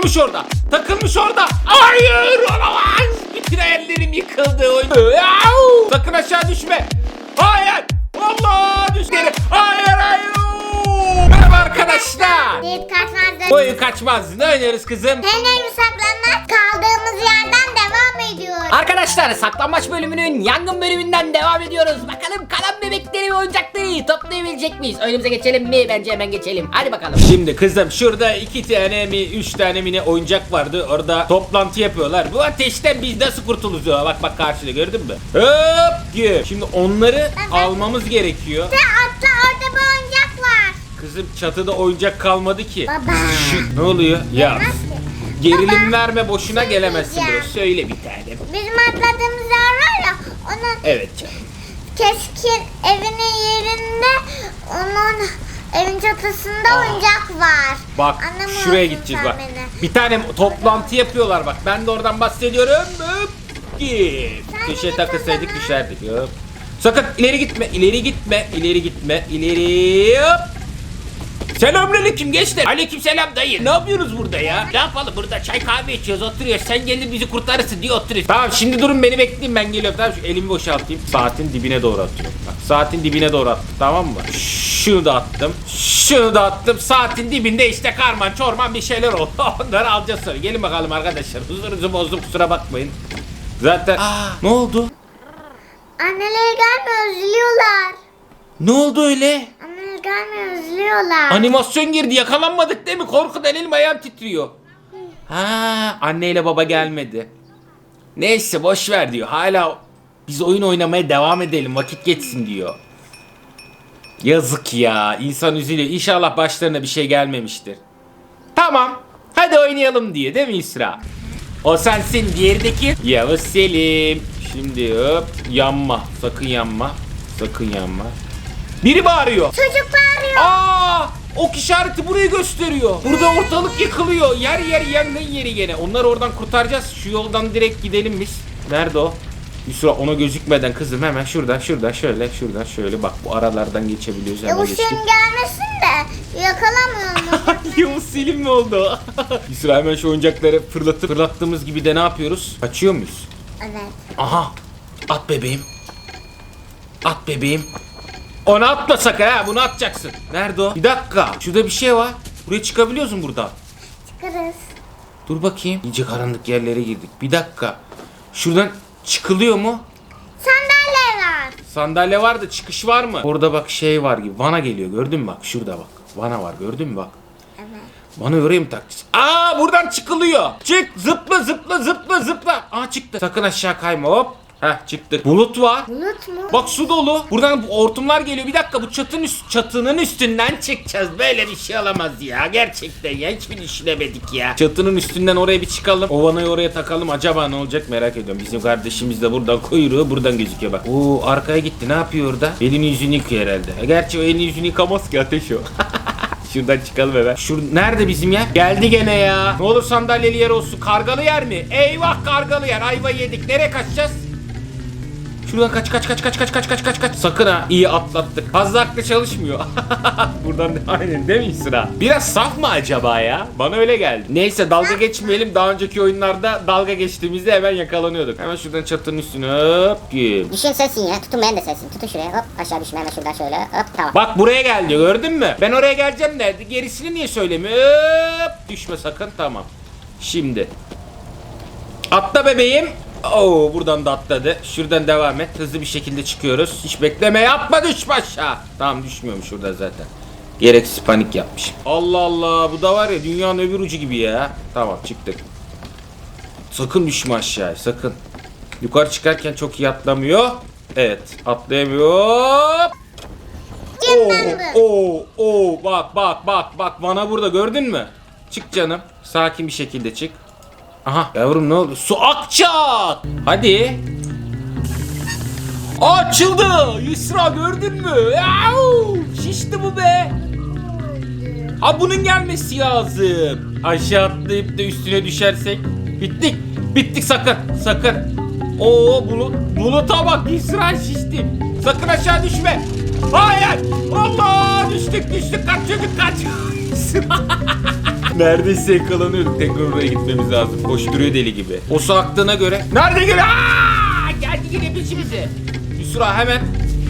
Takılmış orada. Takılmış orada. Hayır olamaz. Bütün hayallerim yıkıldı. Sakın aşağı düşme. Hayır. Allah düştü. Hayır hayır. Merhaba arkadaşlar. Yiğit kaçmazdı. Bu oyun kaçmaz. Ne oynuyoruz kızım? Henüz saklanmaz kaldığımız yerden devam ediyoruz. Arkadaşlar saklanmaç bölümünün yangın bölümünden devam ediyoruz. Bakalım kalan bebekleri ve oyuncakları toplayabilecek miyiz? Oyunumuza geçelim mi? Bence hemen geçelim. Hadi bakalım. Şimdi kızım şurada iki tane mi üç tane mi ne oyuncak vardı orada toplantı yapıyorlar. Bu ateşten biz nasıl kurtulacağız? Bak bak karşıda gördün mü? Hop diyor. Şimdi onları almamız gerekiyor. Sen atla orada bir oyuncak var. Kızım çatıda oyuncak kalmadı ki. Baba. Şu, ne oluyor? Ya gerilim Baba, verme boşuna şey gelemezsin diyeceğim. Söyle bir tane. Bizim atladığımız yer var ya onun Evet canım. Keskin evinin yerinde onun evin çatısında oyuncak var. Bak Anlamıyorsun şuraya gideceğiz sen bak. beni. Bir tane toplantı yapıyorlar bak. Ben de oradan bahsediyorum. Hop, git. Sen Köşeye git takılsaydık o zaman. düşerdik. Hop. Sakın ileri gitme, ileri gitme, ileri gitme, ileri hop. Selamünaleyküm gençler. Aleykümselam dayı. Ne yapıyoruz burada ya? Ne yapalım burada çay kahve içiyoruz oturuyoruz. Sen gelir bizi kurtarırsın diye oturuyoruz. Tamam şimdi durun beni bekleyin ben geliyorum. Tamam şu elimi boşaltayım. Saatin dibine doğru atıyorum. Bak saatin dibine doğru attım tamam mı? Şunu da attım. Şunu da attım. Saatin dibinde işte karman çorman bir şeyler oldu. Onları alacağız sonra. Gelin bakalım arkadaşlar. Huzurunuzu bozdum kusura bakmayın. Zaten... Aa, ne oldu? Anneleri gelmiyor üzülüyorlar. Ne oldu öyle? Gelmiyor üzülüyorlar. Animasyon girdi yakalanmadık değil mi? Korkudan elim ayağım titriyor. Ha, anneyle baba gelmedi. Neyse boş ver diyor. Hala biz oyun oynamaya devam edelim vakit geçsin diyor. Yazık ya insan üzülüyor. İnşallah başlarına bir şey gelmemiştir. Tamam hadi oynayalım diye değil mi İsra? O sensin diğeri de kim? Yavuz Selim. Şimdi hop yanma sakın yanma. Sakın yanma. Biri bağırıyor. Çocuk bağırıyor. Aa! Ok işareti burayı gösteriyor. Burada ortalık yıkılıyor. Yer yer yangın yeri gene. Onları oradan kurtaracağız. Şu yoldan direkt gidelim biz. Nerede o? Yusra ona gözükmeden kızım hemen şuradan şuradan şöyle şuradan şöyle bak bu aralardan geçebiliyoruz hemen Yavuz geçtik. Selim gelmesin de yakalamıyor mu? Yavuz Selim mi oldu? Yusra hemen şu oyuncakları fırlatıp fırlattığımız gibi de ne yapıyoruz? Kaçıyor muyuz? evet. Aha! At bebeğim. At bebeğim. Onu atma sakın ha bunu atacaksın. Nerede o? Bir dakika. Şurada bir şey var. Buraya çıkabiliyoruz mu buradan? Çıkarız. Dur bakayım. İyice karanlık yerlere girdik. Bir dakika. Şuradan çıkılıyor mu? Sandalye var. Sandalye var da çıkış var mı? Orada bak şey var gibi. Vana geliyor gördün mü bak. Şurada bak. Vana var gördün mü bak. Evet. Bana mı takacağız? Aa buradan çıkılıyor. Çık zıpla zıpla zıpla zıpla. Aa çıktı. Sakın aşağı kayma hop. Heh çıktık. Bulut var. Bulut mu? Bak su dolu. Buradan hortumlar geliyor. Bir dakika bu çatının üst, çatının üstünden çıkacağız. Böyle bir şey olamaz ya. Gerçekten ya. Hiçbir düşünemedik ya. Çatının üstünden oraya bir çıkalım. O vanayı oraya takalım. Acaba ne olacak merak ediyorum. Bizim kardeşimiz de buradan kuyruğu buradan gözüküyor bak. Oo arkaya gitti. Ne yapıyor orada? Elini yüzünü yıkıyor herhalde. E, Gerçi o elini yüzünü yıkamaz ki ateş o. Şuradan çıkalım hemen. Şur nerede bizim yer? Geldi gene ya. Ne olur sandalyeli yer olsun. Kargalı yer mi? Eyvah kargalı yer. Ayva yedik. Nereye kaçacağız? Şuradan kaç kaç kaç kaç kaç kaç kaç kaç kaç. Sakın ha iyi atlattık. Fazla aklı çalışmıyor. Buradan da aynen değil mi sıra? Biraz saf mı acaba ya? Bana öyle geldi. Neyse dalga geçmeyelim. Daha önceki oyunlarda dalga geçtiğimizde hemen yakalanıyorduk. Hemen şuradan çatının üstüne hop gir. Düşün sensin ya. Tutun ben de sensin. Tutun şuraya. Hop aşağı düşme hemen şuradan şöyle. Hop tamam. Bak buraya gel diyor gördün mü? Ben oraya geleceğim derdi. Gerisini niye söylemiyor? Hop düşme sakın tamam. Şimdi. Atla bebeğim. Oo buradan da atladı. Şuradan devam et. Hızlı bir şekilde çıkıyoruz. Hiç bekleme yapma düşme aşağı. Tamam düşmüyorum şurada zaten. Gereksiz panik yapmış. Allah Allah bu da var ya dünyanın öbür ucu gibi ya. Tamam çıktık. Sakın düşme aşağı sakın. Yukarı çıkarken çok iyi atlamıyor. Evet atlayamıyor. Oo, oo, oo, bak bak bak bak bana burada gördün mü? Çık canım. Sakin bir şekilde çık. Aha yavrum ne oldu? Su akacak. Hadi. Açıldı. Yusra gördün mü? Yahu, şişti bu be. Ha bunun gelmesi lazım. Aşağı atlayıp da üstüne düşersek bittik. Bittik sakın. Sakın. Oo bulut buluta bak Yusra şişti. Sakın aşağı düşme. Hayır. Allah düştük düştük kaç çocuk kaç. Neredeyse yakalanıyorduk. Tekrar oraya gitmemiz lazım. Koşturuyor deli gibi. O aktığına göre. Nerede geliyor? Aa! Geldi yine peşimize. Yusra hemen.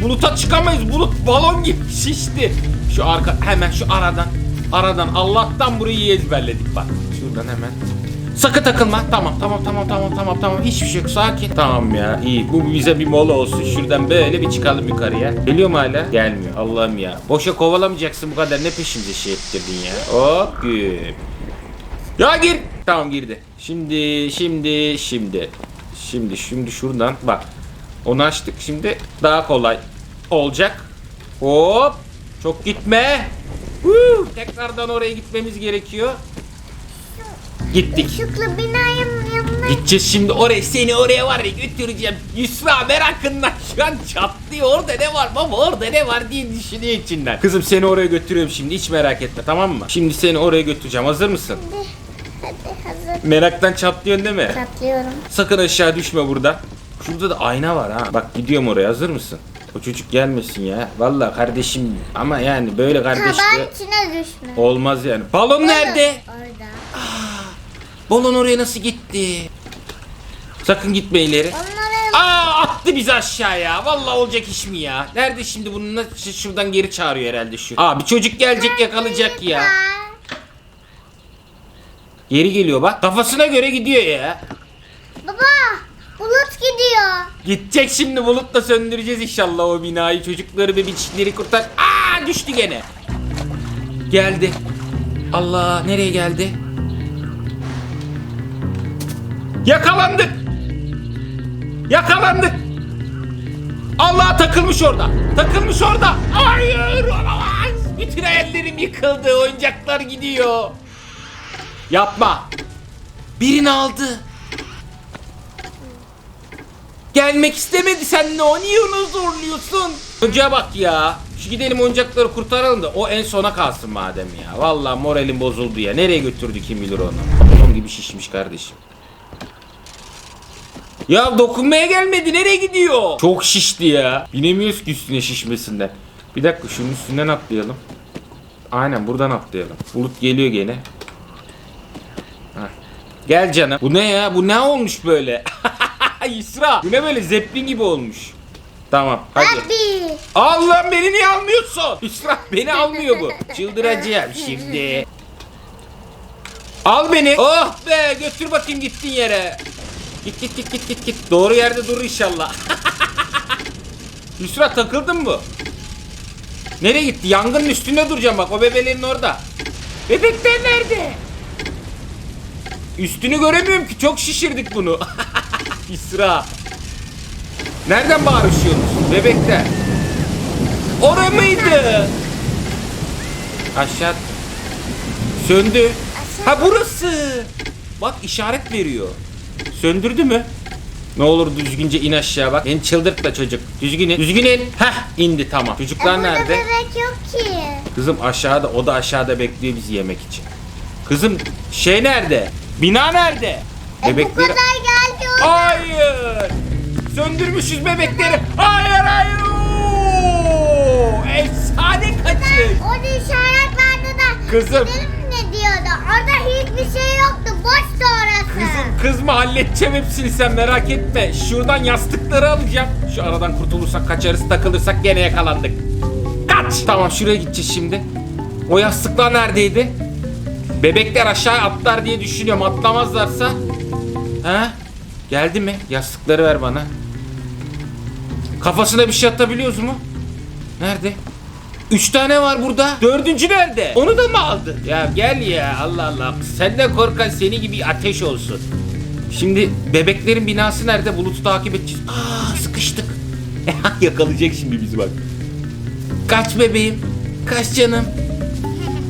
Buluta çıkamayız. Bulut balon gibi şişti. Şu arka hemen şu aradan. Aradan Allah'tan burayı ezberledik bak. Şuradan hemen. Sakın takılma. Tamam tamam tamam tamam tamam tamam. Hiçbir şey yok. Sakin. Tamam ya iyi. Bu bize bir mola olsun. Şuradan böyle bir çıkalım yukarıya. Geliyor mu hala? Gelmiyor. Allah'ım ya. Boşa kovalamayacaksın bu kadar. Ne peşimize şey ettirdin ya. Hop güm. Ya gir. Tamam girdi. Şimdi şimdi şimdi. Şimdi şimdi şuradan bak. Onu açtık. Şimdi daha kolay olacak. Hop. Çok gitme. Huu, Tekrardan oraya gitmemiz gerekiyor. Gittik. Işıklı binanın yanına Gideceğiz şimdi oraya seni oraya var ya götüreceğim. Yusra merakından şu an çatlıyor. Orada ne var baba orada ne var diye düşünüyor içinden. Kızım seni oraya götürüyorum şimdi hiç merak etme tamam mı? Şimdi seni oraya götüreceğim hazır mısın? hadi hazır. Meraktan çatlıyorsun değil mi? Katlıyorum. Sakın aşağı düşme burada. Şurada da ayna var ha. Bak gidiyorum oraya hazır mısın? O çocuk gelmesin ya. Vallahi kardeşim ama yani böyle kardeşle Taban içine düşme. olmaz yani. Balon nerede? Orada. Balon oraya nasıl gitti? Sakın gitme ileri. Onlara Aa attı bizi aşağıya. Vallahi olacak iş mi ya? Nerede şimdi bunu nasıl şuradan geri çağırıyor herhalde şu. Aa bir çocuk gelecek yakalayacak ya. Geri geliyor bak. Kafasına göre gidiyor ya. Baba bulut gidiyor. Gidecek şimdi bulutla söndüreceğiz inşallah o binayı. Çocukları ve biçikleri kurtar. Aa düştü gene. Geldi. Allah nereye geldi? Yakalandık. Yakalandık. Allah takılmış orada. Takılmış orada. Hayır olamaz. Bütün hayallerim yıkıldı. Oyuncaklar gidiyor. Yapma. Birini aldı. Gelmek istemedi seninle o niye onu zorluyorsun? Önce bak ya. Şu gidelim oyuncakları kurtaralım da o en sona kalsın madem ya. Vallahi moralim bozuldu ya. Nereye götürdü kim bilir onu. Balon gibi şişmiş kardeşim. Ya dokunmaya gelmedi. Nereye gidiyor? Çok şişti ya. Binemiyoruz ki üstüne şişmesinden. Bir dakika şunun üstünden atlayalım. Aynen buradan atlayalım. Bulut geliyor gene. Heh. Gel canım. Bu ne ya? Bu ne olmuş böyle? Yusra. Bu ne böyle zeplin gibi olmuş. Tamam hadi. Abi. Allah beni niye almıyorsun? Yusra beni almıyor bu. Çıldıracağım şimdi. Al beni. Oh be götür bakayım gittin yere. Git git git git git git. Doğru yerde dur inşallah. Yusra takıldın mı? Nereye gitti? Yangının üstünde duracağım bak o bebelerin orada. Bebekler nerede? Üstünü göremiyorum ki çok şişirdik bunu. İsra. Nereden bağırışıyorsunuz bebekler? Ora mıydı? Aşağı. Söndü. Ha burası. Bak işaret veriyor. Söndürdü mü? Ne olur düzgünce in aşağı bak. Beni çıldırtma çocuk. Düzgün in. Düzgün in. Heh indi tamam. E, Çocuklar burada nerede? bebek yok ki. Kızım aşağıda o da aşağıda bekliyor bizi yemek için. Kızım şey nerede? Bina nerede? E, bu Bebekleri... kadar geldi o. Hayır! Söndürmüşüz bebekleri. Hayır hayır. Oo! Efsane kaçış. Orada işaret vardı da. Kızım. Gidelim ne diyordu? Orada hiçbir şey yoktu. Boştu orası. Kızım kızma halledeceğim hepsini sen merak etme. Şuradan yastıkları alacağım. Şu aradan kurtulursak kaçarız takılırsak gene yakalandık. Kaç! Tamam şuraya gideceğiz şimdi. O yastıklar neredeydi? Bebekler aşağı atlar diye düşünüyorum. Atlamazlarsa. Ha? Geldi mi? Yastıkları ver bana. Kafasına bir şey atabiliyoruz mu? Nerede? Üç tane var burada. Dördüncü nerede? Onu da mı aldı? Ya gel ya Allah Allah. Senden korkan seni gibi ateş olsun. Şimdi bebeklerin binası nerede? Bulut'u takip edeceğiz. Aa sıkıştık. Yakalayacak şimdi bizi bak. Kaç bebeğim. Kaç canım.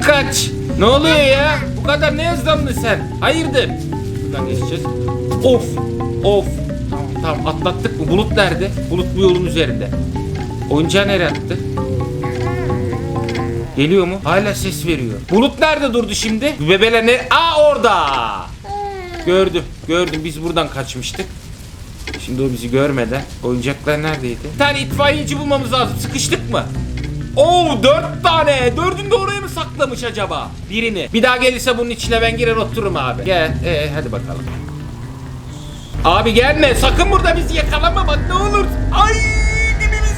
Kaç. Ne oluyor ya? Bu kadar ne hızlandın sen? Hayırdır? Buradan geçeceğiz. Of. Of. Tamam tamam atlattık mı? Bulut nerede? Bulut bu yolun üzerinde. Oyuncağı nereye attı? Geliyor mu? Hala ses veriyor. Bulut nerede durdu şimdi? Bebeler ne? Aa orada. Gördüm. Gördüm. Biz buradan kaçmıştık. Şimdi o bizi görmeden. Oyuncaklar neredeydi? Bir tane itfaiyeci bulmamız lazım. Sıkıştık mı? Oo dört tane. Dördünü de oraya mı saklamış acaba? Birini. Bir daha gelirse bunun içine ben girer otururum abi. Gel. Ee, hadi bakalım. Abi gelme. Sakın burada bizi yakalama bak ne olur. Ay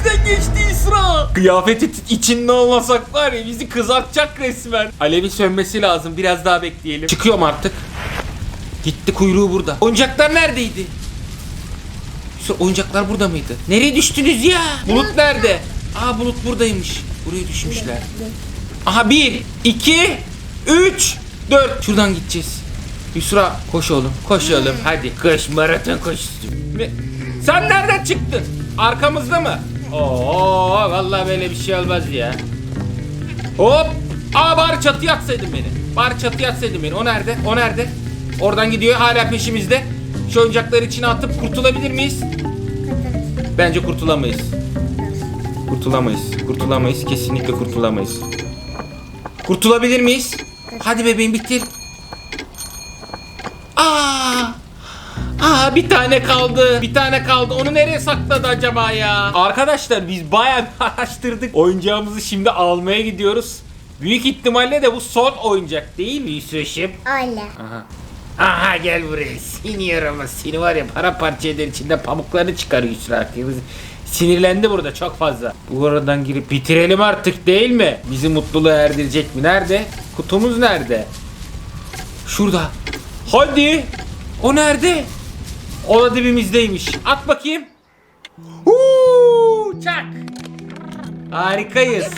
dibimizden geçti İsra. Kıyafeti içinde olmasak var ya bizi kızartacak resmen. Alevin sönmesi lazım. Biraz daha bekleyelim. Çıkıyorum artık. Gitti kuyruğu burada. Oyuncaklar neredeydi? Şu oyuncaklar burada mıydı? Nereye düştünüz ya? Bulut nerede? Aa bulut buradaymış. Buraya düşmüşler. Aha bir, iki, üç, dört. Şuradan gideceğiz. Yusra koş oğlum. Koş oğlum. Hadi koş maraton koşusu. Ve- Sen nereden çıktın? Arkamızda mı? Oo vallahi böyle bir şey olmaz ya. Hop. Aa bari çatıya atsaydın beni. Bari çatıya atsaydın beni. O nerede? O nerede? Oradan gidiyor hala peşimizde. Şu oyuncakları içine atıp kurtulabilir miyiz? Bence kurtulamayız. Kurtulamayız. Kurtulamayız. Kesinlikle kurtulamayız. Kurtulabilir miyiz? Hadi bebeğim bitir. Aa! Aa bir tane kaldı. Bir tane kaldı. Onu nereye sakladı acaba ya? Arkadaşlar biz bayağı bir araştırdık. Oyuncağımızı şimdi almaya gidiyoruz. Büyük ihtimalle de bu son oyuncak değil mi Yusuf'um? Öyle. Aha. Aha gel buraya. Seni yaramaz. Seni var ya para parça eder içinde pamuklarını çıkar Yusra. Sinirlendi burada çok fazla. Bu aradan girip bitirelim artık değil mi? Bizi mutluluğa erdirecek mi? Nerede? Kutumuz nerede? Şurada. Hadi. O nerede? O da dibimizdeymiş. At bakayım. Huu, çak. Harikayız.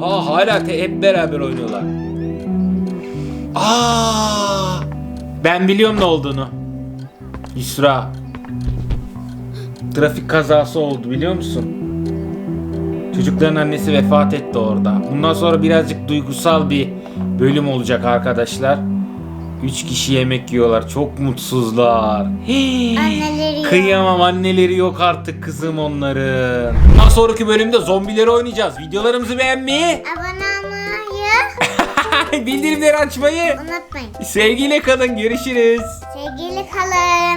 Aa hala te- hep beraber oynuyorlar. Aa! Ben biliyorum ne olduğunu. Yusra. Trafik kazası oldu biliyor musun? Çocukların annesi vefat etti orada. Bundan sonra birazcık duygusal bir bölüm olacak arkadaşlar. Üç kişi yemek yiyorlar. Çok mutsuzlar. Hii. Anneleri yok. Kıyamam anneleri yok artık kızım onların. Bundan sonraki bölümde zombileri oynayacağız. Videolarımızı beğenmeyi, Abone olmayı bildirimleri açmayı unutmayın. Sevgiyle kalın görüşürüz. Sevgili kalın.